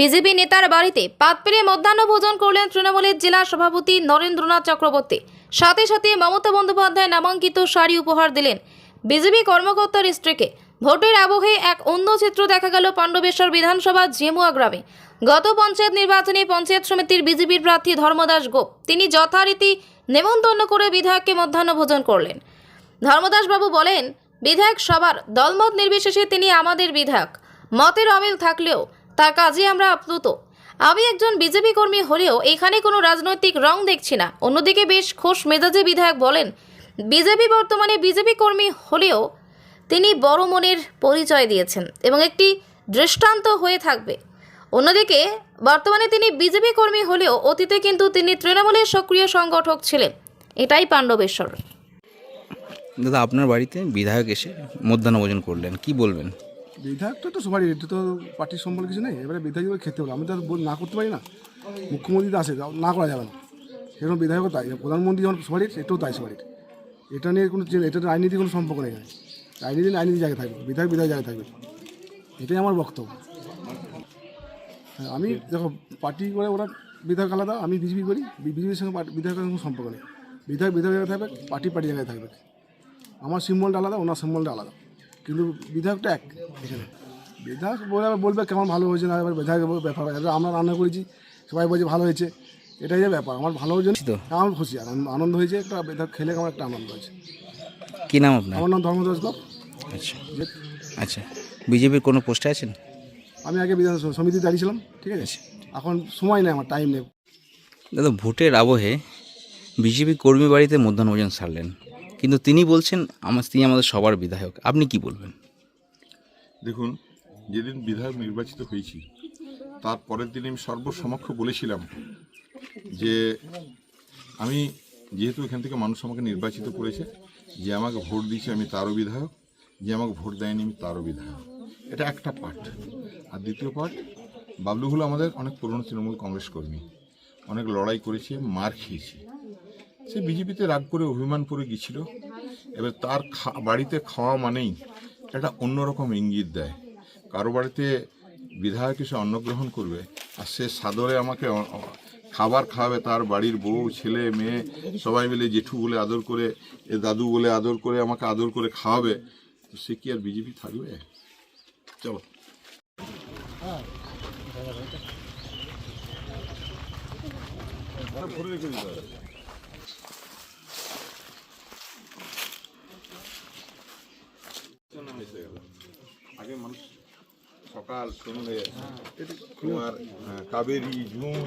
BJP নেতার বাড়িতে পাত পেরে মধ্যাহ্ন ভোজন করলেন তৃণমূলের জেলা সভাপতি নরেন্দ্রনাথ চক্রবর্তী। সাথে সাথে মমতা বন্দ্যোপাধ্যায় নামাঙ্কিত শাড়ি উপহার দিলেন বিজেপি কর্মকর্তার স্ত্রীকে ভোটের আবহে এক অন্য চিত্র দেখা গেল পাণ্ডবেশ্বর বিধানসভা জেমুয়া গ্রামে। গত পঞ্চায়েত নির্বাচনে পঞ্চায়েত সমিতির বিজেপির প্রার্থী ধর্মদাস গোপ। তিনি যথারীতি নেমন্তন্ন করে বিধায়ককে মধ্যাহ্ন ভোজন করলেন ধর্মদাসবাবু বলেন, বিধায়ক সবার দলমত নির্বিশেষে তিনি আমাদের বিধায়ক। মতের অমিল থাকলেও তার কাজে আমরা আপ্লুত। আমি একজন বিজেপি কর্মী হলেও এখানে কোনো রাজনৈতিক রং দেখছি না। অন্যদিকে বেশ খোশ মেজাজে বিধায়ক বলেন, বিজেপি বর্তমানে বিজেপি কর্মী হলেও তিনি বড় মনের পরিচয় দিয়েছেন এবং একটি দৃষ্টান্ত হয়ে থাকবে। অন্যদিকে বর্তমানে তিনি বিজেপি কর্মী হলেও অতীতে কিন্তু তিনি তৃণমূলের সক্রিয় সংগঠক ছিলেন। এটাই পাণ্ডবেশ্বর দাদা, আপনার বাড়িতে বিধায়ক এসে মধ্যাহ্ন ভোজন করলেন, কি বলবেন? বিধায়কটা তো সবারই এটা তো পার্টির সম্বল কিছু নেই। এবারে বিধায়ক খেতে হবে, আমি তো আর না করতে পারি না। মুখ্যমন্ত্রী আসে না করা যাবে না। সেরকম বিধায়কও তাই প্রধানমন্ত্রী যখন সবারই এটাও তাই সবারই। এটা নিয়ে কোনো এটা রাজনীতি কোনো সম্পর্ক নেই। রাজনীতি রাজনীতি জায়গায় থাকবে, বিধায়ক বিধায়ক জায়গায় থাকবে। এটাই আমার বক্তব্য। আমি দেখো, পার্টি করে ওরা বিধায়ক আলাদা, আমি বিজেপি করি বিজেপির সঙ্গে বিধায়কের কোনো সম্পর্ক নেই। বিধায়ক বিধায়ক জায়গায় থাকবে, পার্টি পার্টি জায়গায় থাকবে। আমার সিম্বলটা আলাদা, ওনার সিম্বলটা আলাদা। কিন্তু বিধায়কটা এক এখানে। বিধায়ক বলে আবার বলবে কেমন ভালো হয়েছে না এবার বিধায়ক ব্যাপার। এবার আমরা রান্না করেছি সবাই বলছে ভালো হয়েছে। এটাই যে ব্যাপার আমার ভালো হয়েছে তো। আমার খুশি আনন্দ- আনন্দ হয়েছে একটা বিধায়ক খেলে আমার একটা আনন্দ হয়েছে কি নাম আপনার? আমার নাম ধর্মদাস গপ। আচ্ছা। আচ্ছা। বিজেপির কোনো পোস্টে আছেন? আমি আগে বিধান সমিতি দাঁড়িয়েছিলাম ঠিক আছে? এখন সময় নেই আমার টাইম নেই। দাদা ভোটের আবহে বিজেপি কর্মী বাড়িতে মধ্যাহ্ন ভোজন সারলেন। কিন্তু তিনি বলছেন, আমার তিনি আমাদের সবার বিধায়ক। আপনি কি বলবেন? দেখুন, যেদিন বিধায়ক নির্বাচিত হয়েছি, তার পরের দিন আমি সর্বসমক্ষ বলেছিলাম যে আমি যেহেতু এখান থেকে মানুষ আমাকে নির্বাচিত করেছে, যে আমাকে ভোট দিয়েছে আমি তারও বিধায়ক, যে আমাকে ভোট দেয়নি আমি তারও বিধায়ক। এটা একটা পার্ট। আর দ্বিতীয় পার্ট, বাবলু হলো আমাদের অনেক পুরনো তৃণমূল কংগ্রেস কর্মী। অনেক লড়াই করেছে, মার খেয়েছে। সে বিজেপিতে রাগ করে অভিমান করে গিয়েছিল। এবার তার বাড়িতে খাওয়া মানেই একটা অন্যরকম ইঙ্গিত দেয়। কারও বাড়িতে বিধায়ক এসে অন্নগ্রহণ করবে, আর সে সাদরে আমাকে খাবার খাওয়াবে, তার বাড়ির বউ, ছেলে, মেয়ে, সবাই মিলে জেঠু বলে আদর করে, এ দাদু বলে আদর করে আমাকে আদর করে খাওয়াবে, তো সে কি আর বিজেপি থাকবে? চলো। আগে মানুষ সকাল সন্ধ্যে তোমার হ্যাঁ, ঝুম।